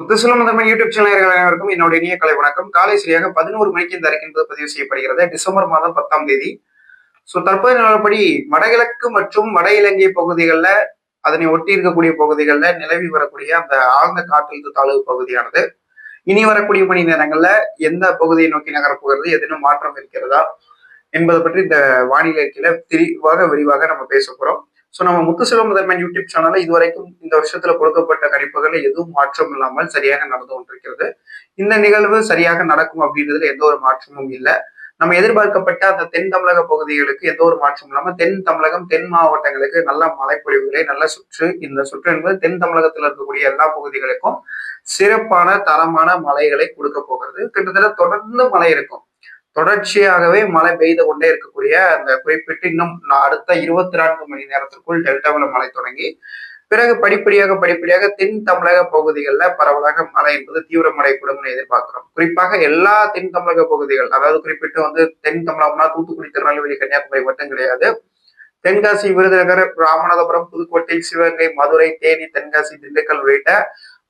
முத்துசுலம் முதன்மை YouTube channel அனைவருக்கும் என்னுடைய இனிய கலை வணக்கம். காலை சரியாக பதினோரு மணிக்கு இந்த அறிக்கை என்பது பதிவு செய்யப்படுகிறது. டிசம்பர் மாதம் பத்தாம் தேதி. ஸோ தற்போதைய நிலவரப்படி வடகிழக்கு மற்றும் வட இலங்கை பகுதிகளில் அதனை ஒட்டி இருக்கக்கூடிய பகுதிகளில் நிலவி வரக்கூடிய அந்த ஆழ்ந்த காற்றழுத்த தாழ்வு பகுதியானது. இனி வரக்கூடிய மணி நேரங்கள்ல எந்த பகுதியை நோக்கி நகரப்போகிறது எதனும் மாற்றம் இருக்கிறதா என்பதை பற்றி இந்த வானிலை அறிக்கையில தெளிவாக விரிவாக நம்ம பேச போறோம். ஸோ நம்ம முத்துசெல்வம் முதன்மை யூடியூப் சேனல்ல இதுவரைக்கும் இந்த வருஷத்துல கொடுக்கப்பட்ட கணிப்புகள் எதுவும் மாற்றம் இல்லாமல் சரியாக நடந்து கொண்டிருக்கிறது. இந்த நிகழ்வு சரியாக நடக்கும் அப்படின்றதுல எந்த ஒரு மாற்றமும் இல்லை. நம்ம எதிர்பார்க்கப்பட்ட அந்த தென் தமிழக பகுதிகளுக்கு எந்த ஒரு மாற்றமும் இல்லாமல் தென் தமிழகம் தென் மாவட்டங்களுக்கு நல்ல மழைப்பொழிவுகளை நல்ல சுற்று இந்த சுற்று என்பது தென் தமிழகத்தில் இருக்கக்கூடிய எல்லா பகுதிகளுக்கும் சிறப்பான தரமான மழைகளை கொடுக்க போகிறது. கிட்டத்தட்ட தொடர்ந்து மழை இருக்கும். தொடர்ச்சியாகவே மழை பெய்து கொண்டே இருக்கக்கூடிய அந்த குறிப்பிட்டு இன்னும் அடுத்த இருபத்தி நான்கு மணி நேரத்திற்குள் டெல்டாவில் மழை தொடங்கி பிறகு படிப்படியாக படிப்படியாக தென் தமிழக பகுதிகளில் பரவலாக மழை என்பது தீவிர மழை கூடும் எதிர்பார்க்கிறோம். குறிப்பாக எல்லா தென் தமிழக பகுதிகள் அதாவது குறிப்பிட்டு வந்து தென் தமிழகம்னா தூத்துக்குடி திருநெல்வேலி கன்னியாகுமரி மட்டும் கிடையாது. தென்காசி விருதுநகர் ராமநாதபுரம் புதுக்கோட்டை சிவகங்கை மதுரை தேனி தென்காசி திண்டுக்கல் உள்ளிட்ட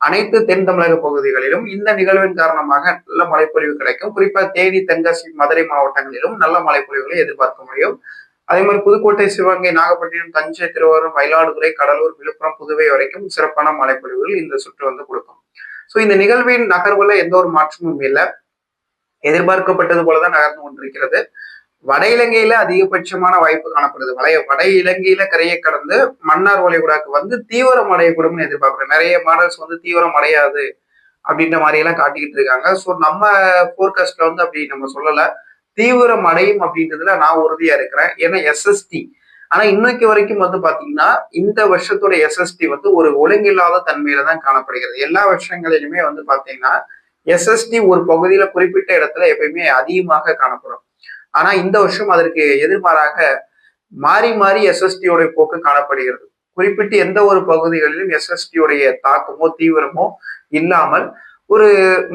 அனைத்து தென் தமிழக பகுதிகளிலும் இந்த நிகழ்வின் காரணமாக நல்ல மழைப்பொழிவு கிடைக்கும். குறிப்பாக தேனி தென்காசி மதுரை மாவட்டங்களிலும் நல்ல மழைப்பொழிவுகளை எதிர்பார்க்க முடியும். அதே மாதிரி புதுக்கோட்டை சிவகங்கை நாகப்பட்டினம் தஞ்சை திருவாரூர் மயிலாடுதுறை கடலூர் விழுப்புரம் புதுவை வரைக்கும் சிறப்பான மழைப்பொழிவுகள் இந்த சுற்று வந்து கொடுக்கும். ஸோ இந்த நிகழ்வின் நகர்வுல எந்த ஒரு மாற்றமும் இல்லை. எதிர்பார்க்கப்பட்டது போலதான் நகர்ந்து கொண்டிருக்கிறது. வட இலங்கையில அதிகபட்சமான வாய்ப்பு காணப்படுது. வளைய வட இலங்கையில கரையை கடந்து மன்னார் வளைகுடாக்கு வந்து தீவிரம் அடையக்கூடும் எதிர்பார்க்கிறேன். நிறைய மாடல்ஸ் வந்து தீவிரம் அடையாது அப்படின்ற மாதிரி எல்லாம் காட்டிக்கிட்டு இருக்காங்க. ஸோ நம்ம போர்காஸ்ட்ல வந்து அப்படி நம்ம சொல்லல. தீவிரம் அடையும் அப்படின்றதுல நான் உறுதியா இருக்கிறேன். ஏன்னா எஸ்எஸ்டி ஆனா இன்னைக்கு வரைக்கும் வந்து பாத்தீங்கன்னா இந்த வருஷத்தோட எஸ்எஸ்டி வந்து ஒரு ஒழுங்கில்லாத தன்மையில தான் காணப்படுகிறது. எல்லா வருஷங்களிலுமே வந்து பாத்தீங்கன்னா எஸ்எஸ்டி ஒரு பகுதியில குறிப்பிட்ட இடத்துல எப்பயுமே அதிகமாக காணப்படும். ஆனா இந்த வருஷம் அதற்கு எதிர்மாறாக மாறி மாறி எஸ்எஸ்டியோடைய போக்கு காணப்படுகிறது. குறிப்பிட்டு எந்த ஒரு பகுதிகளிலும் எஸ்எஸ்டியோடைய தாக்கமோ தீவிரமோ இல்லாமல் ஒரு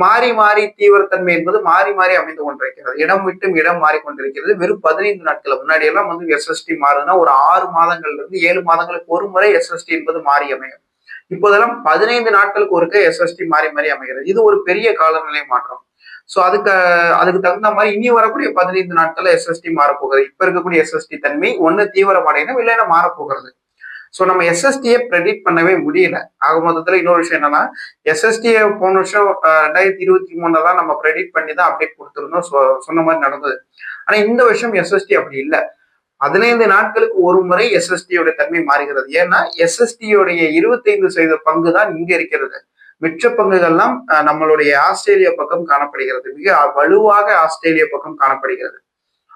மாறி மாறி தீவிரத்தன்மை என்பது மாறி மாறி அமைந்து கொண்டிருக்கிறது. இடம் விட்டும் இடம் மாறிக்கொண்டிருக்கிறது வெறும் பதினைந்து நாட்கள் முன்னாடி எல்லாம் வந்து எஸ்எஸ்டி மாறுதுன்னா ஒரு ஆறு மாதங்கள்ல இருந்து ஏழு மாதங்களுக்கு ஒரு முறை எஸ்எஸ்டி என்பது மாறி அமையும். இப்போதெல்லாம் பதினைந்து நாட்களுக்கு ஒருக்க எஸ்எஸ்டி மாறி மாறி அமைகிறது. இது ஒரு பெரிய காலநிலை மாற்றம். ஸோ அதுக்கு அதுக்கு தகுந்த மாதிரி இனி வரக்கூடிய பதினைந்து நாட்கள்ல எஸ்எஸ்டி மாறப்போகிறது இப்ப இருக்கக்கூடிய எஸ்எஸ்டி தன்மை ஒன்று தீவிரமடையணும் இல்லைன்னா மாறப்போகிறது. ஸோ நம்ம எஸ்எஸ்டியை ப்ரெடிக்ட் பண்ணவே முடியல. ஆக மொத்தத்தில் இன்னொரு விஷயம் என்னன்னா எஸ்எஸ்டியை போன வருஷம் ரெண்டாயிரத்தி இருபத்தி மூணுல தான் நம்ம ப்ரெடிக்ட் பண்ணி தான் அப்டேட் கொடுத்துருந்தோம். சொன்ன மாதிரி நடந்தது. ஆனால் இந்த வருஷம் எஸ்எஸ்டி அப்படி இல்லை. பதினைந்து நாட்களுக்கு ஒரு முறை எஸ்எஸ்டியோட தன்மை மாறுகிறது. ஏன்னா எஸ்எஸ்டியோடைய இருபத்தைந்து சதவீத பங்கு தான் இங்க இருக்கிறது. மிச்ச பங்குகள்லாம் நம்மளுடைய ஆஸ்திரேலியா பக்கம் காணப்படுகிறது. மிக வலுவாக ஆஸ்திரேலியா பக்கம் காணப்படுகிறது.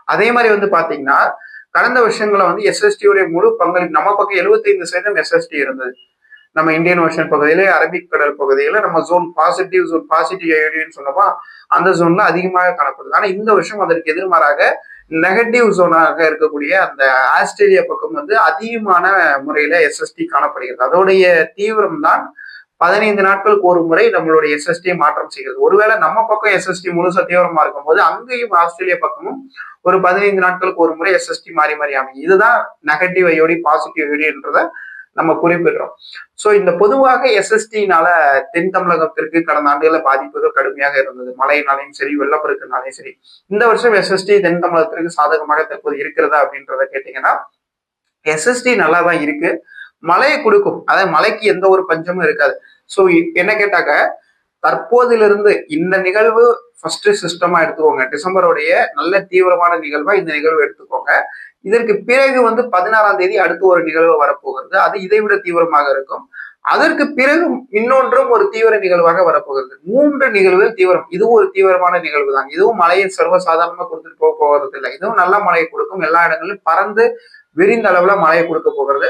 அதே மாதிரி வந்து பாத்தீங்கன்னா கடந்த வருஷங்களை வந்து எஸ்எஸ்டியுடைய முழு பங்களிப்பு நம்ம பக்கம் எழுபத்தைந்து சதவீதம் எஸ்எஸ்டி இருந்தது. நம்ம இந்தியன் ஓஷன் பகுதியில அரபிக் கடல் பகுதியில நம்ம ஜோன் பாசிட்டிவ் ஜோன் பாசிட்டிவ் ஐடின்னு சொன்னோமா அந்த ஜோன்ல அதிகமாக காணப்படுது. ஆனா இந்த வருஷம் அதற்கு எதிர்மாறாக நெகட்டிவ் ஜோனாக இருக்கக்கூடிய அந்த ஆஸ்திரேலியா பக்கம் வந்து அதிகமான முறையில எஸ்எஸ்டி காணப்படுகிறது. அதோடைய தீவிரம் தான் பதினைந்து நாட்களுக்கு ஒரு முறை நம்மளுடைய எஸ்எஸ்டியை மாற்றம் செய்கிறது. ஒருவேளை நம்ம பக்கம் எஸ்எஸ்டி முழுசா தீவிரமா இருக்கும்போது அங்கேயும் ஆஸ்திரேலியா பக்கமும் ஒரு பதினைந்து நாட்களுக்கு ஒரு முறை எஸ்எஸ்டி மாறி மாறி அமையும். இதுதான் நெகட்டிவ் ஐயோடி பாசிட்டிவ் ஐயோடின்றத நம்ம குறிப்பிடுறோம். ஸோ இந்த பொதுவாக எஸ்எஸ்டினால தென் தமிழகத்திற்கு கடந்த ஆண்டுகளில் பாதிப்புகள் கடுமையாக இருந்தது. மழையினாலையும் சரி வெள்ளப்பெருக்குனாலையும் சரி. இந்த வருஷம் எஸ்எஸ்டி தென் தமிழகத்திற்கு சாதகமாக தற்போது இருக்கிறதா அப்படின்றத கேட்டீங்கன்னா எஸ்எஸ்டி நல்லா தான் இருக்கு. மழையை கொடுக்கும். அதாவது மழைக்கு எந்த ஒரு பஞ்சமும் இருக்காது. ஸோ என்ன கேட்டாக்க தற்போதிலிருந்து இந்த நிகழ்வு ஃபர்ஸ்ட் சிஸ்டமா எடுத்துக்கோங்க. டிசம்பருடைய நல்ல தீவிரமான நிகழ்வா இந்த நிகழ்வு எடுத்துக்கோங்க. இதற்கு பிறகு வந்து பதினாறாம் தேதி அடுத்து ஒரு நிகழ்வு வரப்போகிறது. அது இதை விட தீவிரமாக இருக்கும். அதற்கு பிறகு இன்னொன்றும் ஒரு தீவிர நிகழ்வாக வரப்போகிறது. மூன்று நிகழ்வுகள் தீவிரம். இதுவும் ஒரு தீவிரமான நிகழ்வு தான் இதுவும் மழையை சர்வசாதாரணமா கொடுத்துட்டு போக போகிறது இல்லை இதுவும் நல்ல மழையை கொடுக்கும். எல்லா இடங்களிலும் பறந்து விரிந்த அளவுல மழையை கொடுக்க போகிறது.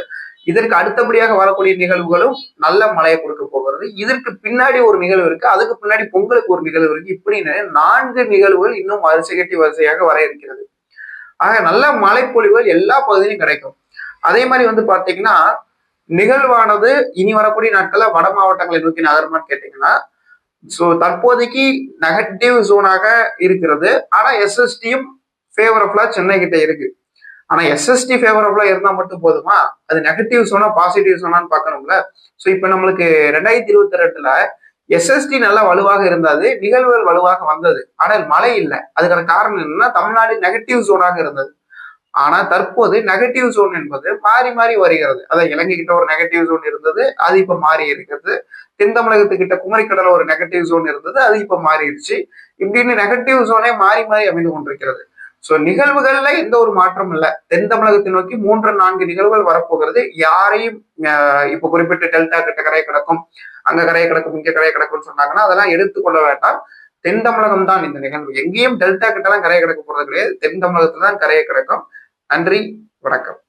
இதற்கு அடுத்தபடியாக வரக்கூடிய நிகழ்வுகளும் நல்ல மழையை கொடுக்க போகிறது. இதற்கு பின்னாடி ஒரு நிகழ்வு இருக்கு. அதுக்கு பின்னாடி பொங்கலுக்கு ஒரு நிகழ்வு இருக்கு. இப்படின்னு நான்கு நிகழ்வுகள் இன்னும் வரிசை கட்டி வரிசையாக வர இருக்கிறது. ஆக நல்ல மழைப்பொழிவுகள் எல்லா பகுதியிலும் கிடைக்கும். அதே மாதிரி வந்து பாத்தீங்கன்னா நிகழ்வானது இனி வரக்கூடிய நாட்கள்ல வட மாவட்டங்களை நோக்கி நகரமான்னு கேட்டீங்கன்னா ஸோ தற்போதைக்கு நெகட்டிவ் ஜோனாக இருக்கிறது. ஆனா எஸ்எஸ்டியும் ஃபேவரபிளா சென்னை கிட்ட இருக்கு. ஆனா எஸ்எஸ்டி ஃபேவரபிளா இருந்தா மட்டும் போதுமா? அது நெகட்டிவ் சொன்னா பாசிட்டிவ் சொன்னான்னு பார்க்கணும்ல. ஸோ இப்போ நம்மளுக்கு ரெண்டாயிரத்தி இருபத்தி ரெண்டுல எஸ்எஸ்டி நல்லா வலுவாக இருந்தது நிகழ்வுகள் வலுவாக வந்தது. ஆனால் மழை இல்லை. அதுக்கான காரணம் என்னன்னா தமிழ்நாடு நெகட்டிவ் ஜோனாக இருந்தது. ஆனா தற்போது நெகட்டிவ் ஜோன் என்பது மாறி மாறி வருகிறது. அதான் இலங்கை கிட்ட ஒரு நெகட்டிவ் ஜோன் இருந்தது அது இப்ப மாறி இருக்கிறது. தென் தமிழகத்துக்கிட்ட குமரிக்கடல ஒரு நெகட்டிவ் ஜோன் இருந்தது அது இப்ப மாறிடுச்சு. இப்படின்னு நெகட்டிவ் ஜோனே மாறி மாறி அமைந்து கொண்டிருக்கிறது. சோ நிகழ்வுகள்ல எந்த ஒரு மாற்றம் இல்லை. தென் தமிழகத்தை நோக்கி மூன்று நான்கு நிகழ்வுகள் வரப்போகிறது. யாரையும் இப்ப குறிப்பிட்ட டெல்டா கிட்ட கரையை கிடக்கும் அங்க கரையை கிடக்கும் இங்க கரையை கிடக்கும்னு சொன்னாங்கன்னா அதெல்லாம் எடுத்துக்கொள்ள வேண்டாம். தென் தமிழகம் தான் இந்த நிகழ்வு. எங்கேயும் டெல்டா கிட்ட எல்லாம் கரையை கிடக்க போறது கிடையாது. தென் தமிழகத்துல தான் கரையை கிடக்கும். நன்றி வணக்கம்.